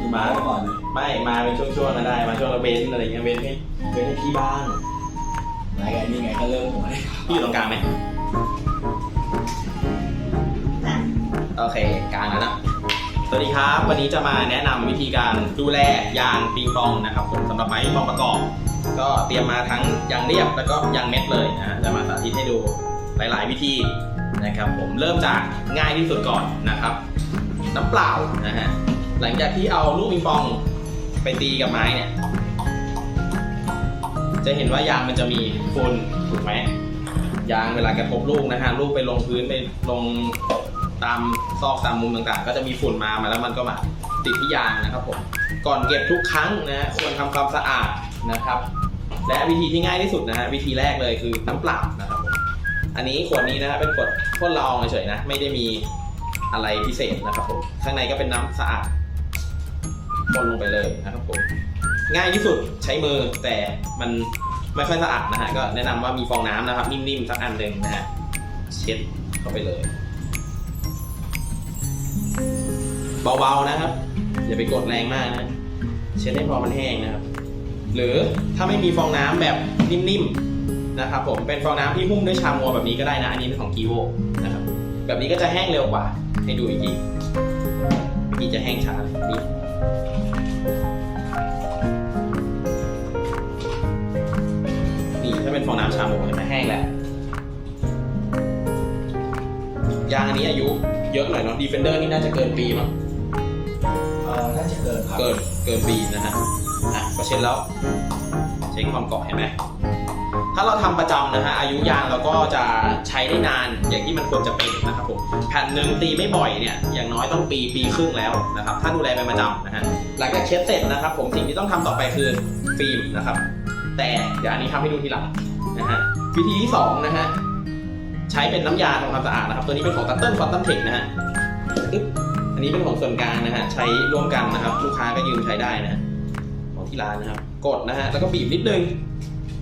มีมาแล้วก่อนเลยไม่มาเป็นช่วงๆก็ได้ มาช่วงละเว้นอะไรเงี้ยเว้นให้เว้นให้พี่บ้างรายการนี้ไงก็เริ่มหัวเลยพี่อยู่ตรงกลางไหมโอเคกลางแล้วนะสวัสดีครับ วันนี้จะมาแนะนำวิธีการดูแลยางปิงปองนะครับผมสำหรับไม้ปิงปองประกอบ ก็เตรียมมาทั้งยางเรียบแล้วก็ยางเม็ดเลยนะจะมาสาธิตให้ดูหลาย ๆ วิธีนะครับผมเริ่มจากง่ายที่สุดก่อนนะครับ น้ำเปล่านะฮะ หลังจากที่เอาลูกปิงปองไปตีกับไม้เนี่ย จะเห็นว่ายางมันจะมีฝุ่นถูกไหมยางเวลากระทบลูกนะฮะลูกไปลงพื้นไปลงตามซอกตามมุมต่างๆ ก็จะมีฝุ่นมามาแล้วมันก็มาติดที่ยางนะครับผมก่อนเก็บทุกครั้งนะควรทำความสะอาดนะครับ และวิธีที่ง่ายที่สุดนะฮะวิธีแรกเลยคือน้ำเปล่านะครับผมอันนี้ขวดนี้นะฮะเป็นขวดทดละอองเฉยๆนะไม่ได้มีอะไรพิเศษนะครับผมข้างในก็เป็นน้ำสะอาด คนลงไปเลยนะครับผมง่ายที่สุดใช้มือแต่มันไม่ค่อยสะอาดนะฮะก็แนะนำว่ามีฟองน้ำนะครับ นิ่มๆสักอันหนึ่งนะฮะเช็ดเข้าไปเลย เบาๆนะครับ อย่าไปกดแรงมากนะเช็ดให้พอมันแห้งนะครับ หรือถ้าไม่มีฟองน้ำแบบนิ่มๆนะครับผมเป็นฟองน้ำที่หุ้มด้วยชามัวแบบนี้ก็ได้นะ อันนี้เป็นของกีโวนะครับแบบนี้ก็จะแห้งเร็วกว่าให้ดูอีกที กี้จะแห้งช้าเลยนี่นี่ถ้าเป็นฟองน้ำชาโมเห็นไหมแห้งแล้วยางอันนี้อายุเยอะหน่อยเนาะดีเฟนเดอร์นี่น่าจะเกินปีมั้งเออน่าจะเกินครับเกินเกินปีนะฮะอะก็เช็ดแล้ว เช็คความเกาะเห็นไหม ถ้าเราทำประจำนะฮะอายุยางเราก็จะใช้ได้นานอย่างที่มันควรจะเป็นนะครับผมแผ่นหนึ่งตีไม่บ่อยเนี่ยอย่างน้อยต้องปีปีครึ่งแล้วนะครับถ้าดูแลเป็นประจำนะฮะหลังจากเช็ดเสร็จนะครับผมสิ่งที่ต้องทำต่อไปคือฟิล์มนะครับ แต่เดี๋ยวอันนี้ทำให้ดูทีหลังนะฮะวิธีที่สองนะฮะใช้เป็นน้ำยาทำความสะอาดนะครับตัวนี้เป็นของตัตเติ้ลฟอตตัมเทคนะฮะอันนี้เป็นของส่วนกลางนะฮะใช้ร่วมกันนะครับ ลูกค้าก็ยืมใช้ได้นะฮะของที่ร้านนะครับ กดนะฮะแล้วก็บีบนิดนึง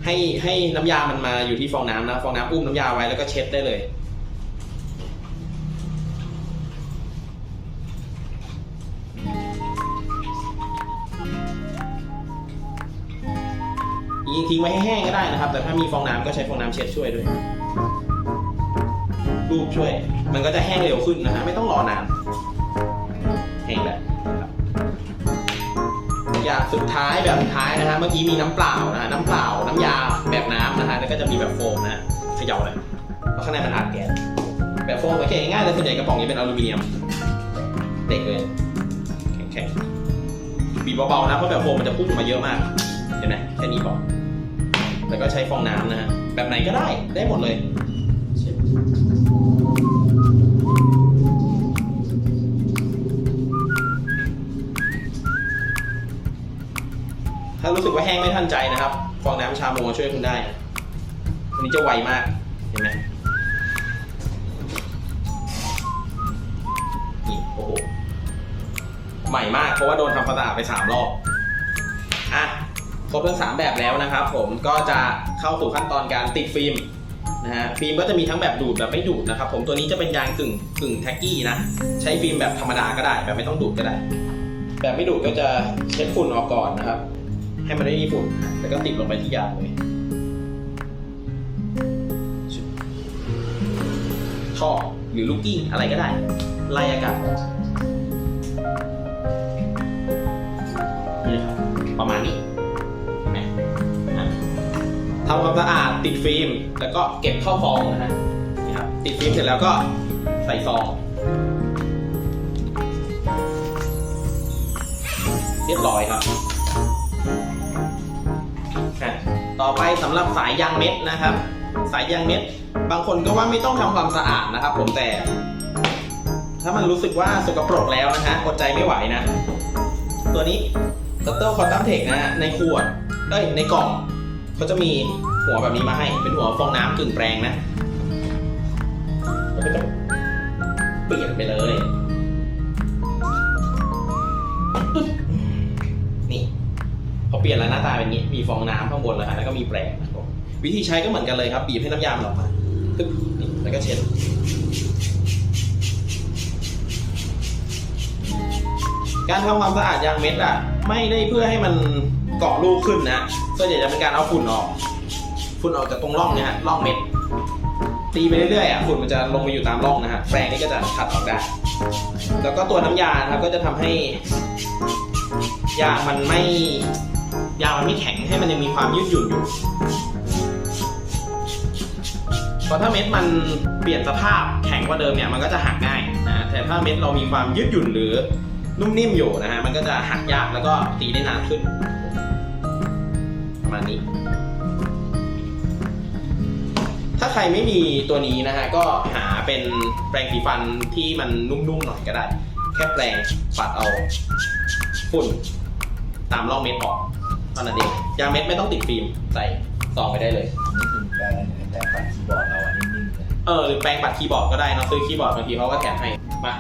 ให้ให้น้ำยามันมาอยู่ที่ฟองน้ำนะ ฟองน้ำอุ้มน้ำยาไว้แล้วก็เช็ดได้เลย ยิงทิ้งไว้ให้แห้งก็ได้นะครับ แต่ถ้ามีฟองน้ำก็ใช้ฟองน้ำเช็ดช่วยด้วย รูปช่วย มันก็จะแห้งเร็วขึ้นนะฮะไม่ต้องรอนานแห้งแล้วนะครับอย่างสุดท้ายแบบสุดท้ายนะฮะเมื่อกี้มีน้ำเปล่านะฮะน้ำเปล่า ยาแบบน้ำนะฮะแล้วก็จะมีแบบโฟมนะเขย่าเลยเพราะข้างในมันอัดแก๊สแบบโฟมโอเคง่ายเลยส่วนใหญ่กระป๋องนี้เป็นอลูมิเนียมเด็กเลยแข็งๆบีบเบาๆนะเพราะแบบโฟมมันจะพุ่งออกมาเยอะมากเห็นไหมแค่นี้พอแล้วก็ใช้ฟองน้ำนะฮะแบบไหนก็ได้ได้หมดเลยถ้ารู้สึกว่าแห้งไม่ทันใจนะครับ ฟองน้ำชาโมช่วยคุณได้นะอันนี้จะไวมาก เห็นไหมนี่โอ้โห ใหม่มาก เพราะว่าโดนทำความสะอาดไปสามรอบ อะ ครบทั้งสามแบบแล้วนะครับผมก็จะเข้าสู่ขั้นตอนการติดฟิล์มนะฮะฟิล์มก็จะมีทั้งแบบดูดแบบไม่ดูดนะครับผมตัวนี้จะเป็นยางกึ่งกึ่งแท็กกี้นะ ใช้ฟิล์มแบบธรรมดาก็ได้ แบบไม่ต้องดูดก็ได้ แบบไม่ดูดก็จะเช็ดฝุ่นออกก่อนนะครับ ให้มันไม่มีฝุ่นแล้วก็ติดลงไปที่ยางเลยท่อหรือลูกกิ้งอะไรก็ได้ ไล่อากาศนี่ครับประมาณนี้ทำความสะอาดติดฟิล์ม แล้วก็เก็บเข้าฟองนะฮะนี่ครับติดฟิล์มเสร็จแล้วก็ใส่ซองเรียบร้อยครับ ต่อไปสำหรับสายยางเม็ดนะครับ สายยางเม็ด บางคนก็ว่าไม่ต้องทำความสะอาดนะครับ ผมแต่ ถ้ามันรู้สึกว่าสกปรกแล้วนะฮะอดใจไม่ไหวนะ ตัวนี้ตัตเตอร์คอนตัมเทคนะฮะในขวดเอ้ยในกล่องเขาจะมีหัวแบบนี้มาให้ เป็นหัวฟองน้ำกึ่งแปรงนะก็จะเปลี่ยนไปเลย เปลี่ยนแล้วหน้าตาเป็นอย่างนี้ มีฟองน้ำข้างบนแล้วฮะแล้วก็มีแปรงนะครับวิธีใช้ก็เหมือนกันเลยครับบีบให้น้ำยามันออกมาปึ๊บนี่แล้วก็เช็ดการทำความสะอาดยางเม็ดอะ ไม่ได้เพื่อให้มันเกาะลูกขึ้นนะส่วนใหญ่จะเป็นการเอาฝุ่นออก ฝุ่นออกจากตรงร่องเนี่ยฮะร่องเม็ด ตีไปเรื่อยๆอะฝุ่นมันจะลงไปอยู่ตามร่องนะฮะแปรงนี่ก็จะขัดออกได้ แล้วก็ตัวน้ำยาครับก็จะทำให้ ยางมันไม่ยางมันไม่แข็งให้มันยังมีความยืดหยุ่นอยู่เพราะถ้าเม็ดมันเปลี่ยนสภาพแข็งกว่าเดิมเนี่ยมันก็จะหักง่ายนะฮะแต่ถ้าเม็ดเรามีความยืดหยุ่นหรือนุ่มนิ่มอยู่นะฮะมันก็จะหักยากแล้วก็ตีได้นานขึ้นประมาณนี้ ถ้าใครไม่มีตัวนี้นะฮะก็หาเป็นแปรงสีฟันที่มันนุ่มๆหน่อยก็ได้ แค่แปรงปัดเอา ฝุ่นตามร่องเม็ดออกเท่านั้นเองยางเม็ดไม่ต้องติดฟิล์มใส่ซองไปได้เลย นี่คือแปลงแต่ปัดคีย์บอร์ดเราอันนิ่งๆเลยเออหรือแปรงปัดคีย์บอร์ดก็ได้เนอะซื้อคีย์บอร์ดบางทีเขาก็แถมให้มา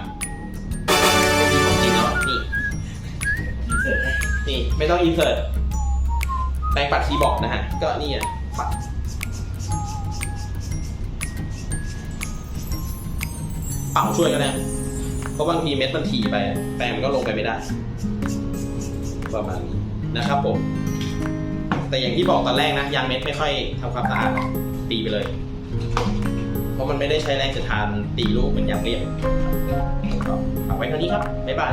ไม่มีของจริงแล้วอะนี่ทีเสร็จให้นี่ไม่ต้องอินเสิร์ตแปรงปัดคีย์บอร์ดนะฮะ ก็นี่อะปัดเป่าช่วยก็ได้เพราะบางทีเม็ดมันถี่ไป แปรงมันก็ลงไปไม่ได้ ประมาณนี้นะครับผม แต่อย่างที่บอกตอนแรกนะ ยางเม็ดไม่ค่อยทำความสะอาดตีไปเลย เพราะมันไม่ได้ใช้แรงจะทานตีลูกเหมือนยางเรียบฝากไว้เท่านี้ครับ บ๊ายบาย